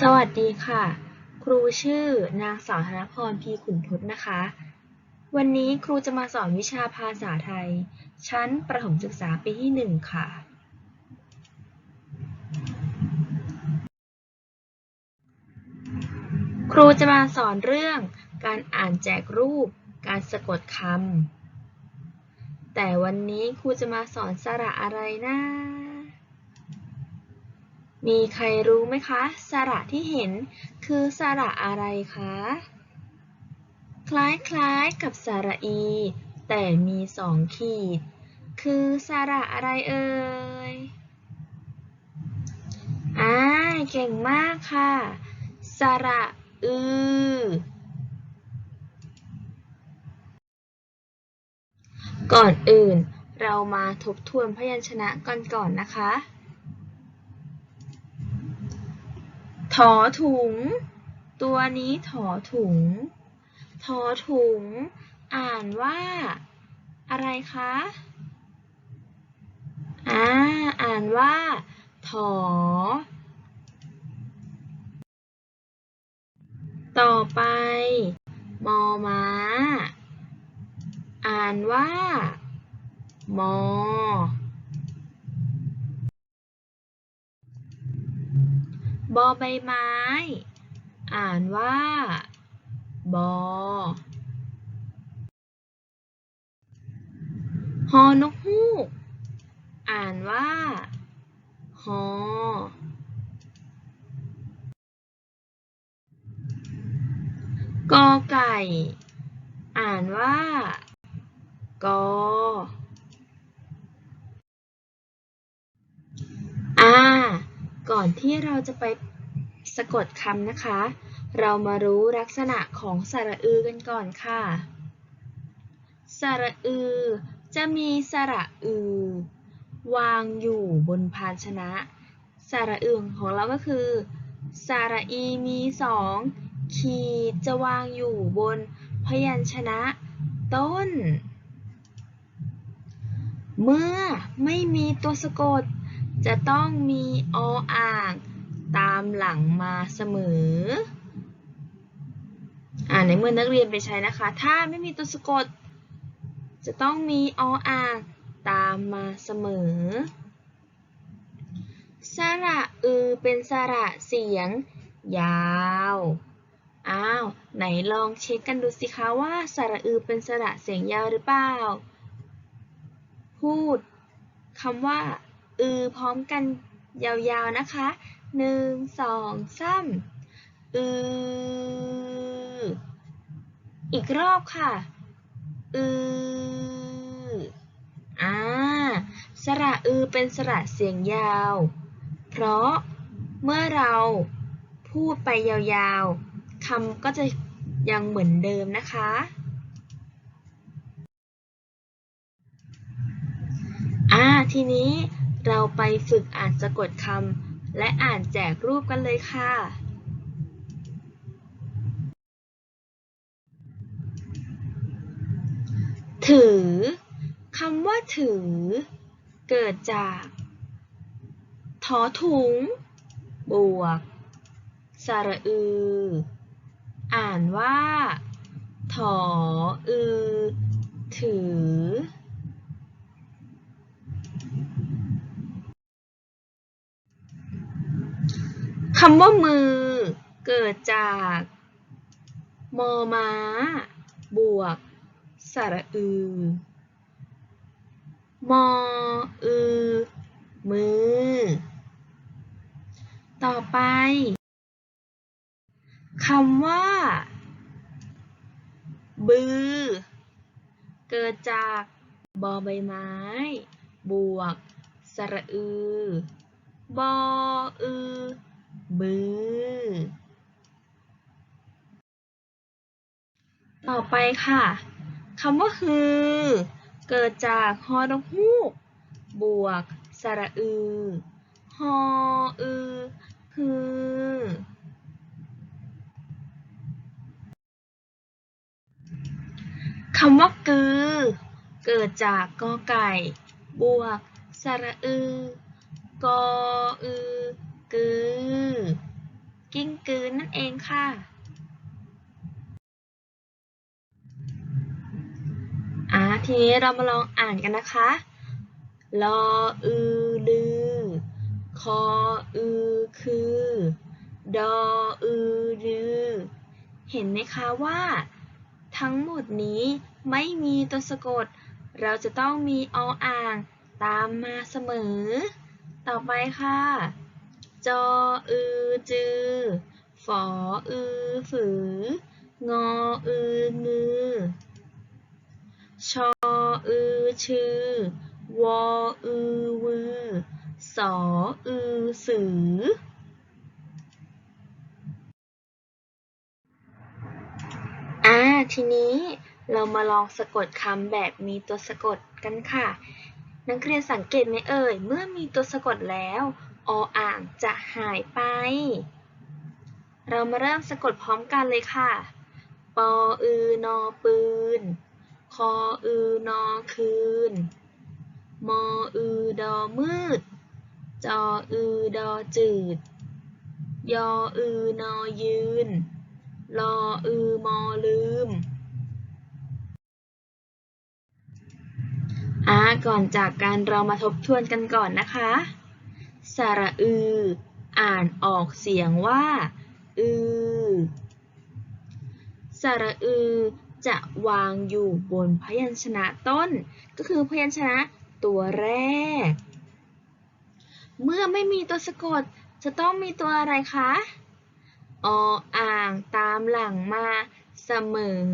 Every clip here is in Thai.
สวัสดีค่ะ ครูชื่อนางสาวธนพรพีขุนทศนะคะ วันนี้ครูจะมาสอนวิชาภาษาไทย ชั้นประถมศึกษาปีที่หนึ่งค่ะ ครูจะมาสอนเรื่องการอ่านแจกรูป การสะกดคำแต่วันนี้ครูจะมาสอนสระอะไรนะ มีใครรู้ไหมคะ สระที่เห็นคือสระอะไรคะ คล้ายๆกับสระอี แต่มีสองขีด คือสระอะไรเอ่ยอ่าเก่งมากค่ะ สระอือ ก่อนอื่นเรามาทบทวนพยัญชนะกันก่อนนะคะ ถอถุง ตัวนี้ถอถุง ถอถุง อ่านว่า อะไรคะ อ่า อ่านว่า ถอ ต่อไป มอม้า อ่านว่า มอ บอใบไม้ อ่านว่า บอฮอนกฮูก อ่านว่าฮอกอไก่ อ่านว่า กอา ก่อนที่เราจะไปสะกดคำนะคะ เรามารู้ลักษณะของสระอือกันก่อนค่ะ สระอือ จะมีสระอือ วางอยู่บนภาชนะ สระอึงของเราก็คือ สระอีมีสองขีดจะวางอยู่บนพยัญชนะ ต้น เมื่อไม่มีตัวสะกด จะต้องมีออ่างตามหลังมาเสมอ อ่าในเมื่อนักเรียนไปใช้นะคะ ถ้าไม่มีตัวสะกด จะต้องมีออ่างตามมาเสมอ สระอือเป็นสระเสียง ยาว อ้าว ไหนลองเช็คกันดูสิคะว่าสระอือเป็นสระเสียงยาวหรือเปล่า พูดคำว่า อือพร้อมกันยาวๆนะคะหนึ่งสองสามอือ อีกรอบค่ะ อือ อ่า สระอือเป็นสระเสียงยาว เพราะเมื่อเราพูดไปยาวๆ คำก็จะยังเหมือนเดิมนะคะ อ่า ทีนี้ เราไปฝึกอ่านสะกดคำและอ่านแจกรูปกันเลยค่ะ ถือคำว่าถือ เกิดจากถอถุง บวก สระอือ อ่านว่า ถออือ ถือ คำว่ามือเกิดจากมอม้า บวก สระอือ มออือ มือ ต่อไปคำว่า บือ เกิดจากบอใบไม้ บวก สระอือบออื อบือ ต่อไปค่ะคำว่าฮือ เกิดจากฮอนกฮูก บวก สระอือฮออือฮือคำว่ากือ เกิดจากกอไก่ บวก สระอือกออือ กือ กิ้งกลืนนั่นเองค่ะ อ่าทีนี้เรามาลองอ่านกันนะคะ ลออือลือ คออือคือ ดออือรือ เห็นไหมคะว่า ทั้งหมดนี้ไม่มีตัวสะกด เราจะต้องมีออ่างตามมาเสมอ ต่อไปค่ะ จออือจือ ฝออือฝือ งออืองือ ชออือชือวออือวือ สออือสืออ่าทีนี้เรามาลองสะกดคำแบบมีตัวสะกดกันค่ะ นักเรียนสังเกตไหมเอ่ย เมื่อมีตัวสะกดแล้ว ออ่างจะหายไป เรามาเริ่มสะกดพร้อมกันเลยค่ะ ปออือนอปืน คออือนอคืน มออือดอมืด จออือดอจืด ยออือนอยืน ลออือมอลืมอ่าก่อนจากกันเรามาทบทวนกันก่อนนะคะ สระอือ อ่านออกเสียงว่า อือ สระอือจะวางอยู่บนพยัญชนะต้น ก็คือพยัญชนะตัวแรก เมื่อไม่มีตัวสะกดจะต้องมีตัวอะไรคะ ออ่างตามหลังมาเสมอ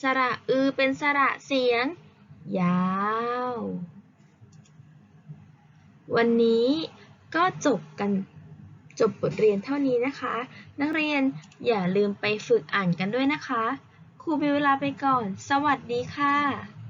สระอือเป็นสระเสียง ยาว วันนี้ก็จบกันจบบทเรียนเท่านี้นะคะ นักเรียนอย่าลืมไปฝึกอ่านกันด้วยนะคะ ครูมีเวลาไปก่อน สวัสดีค่ะ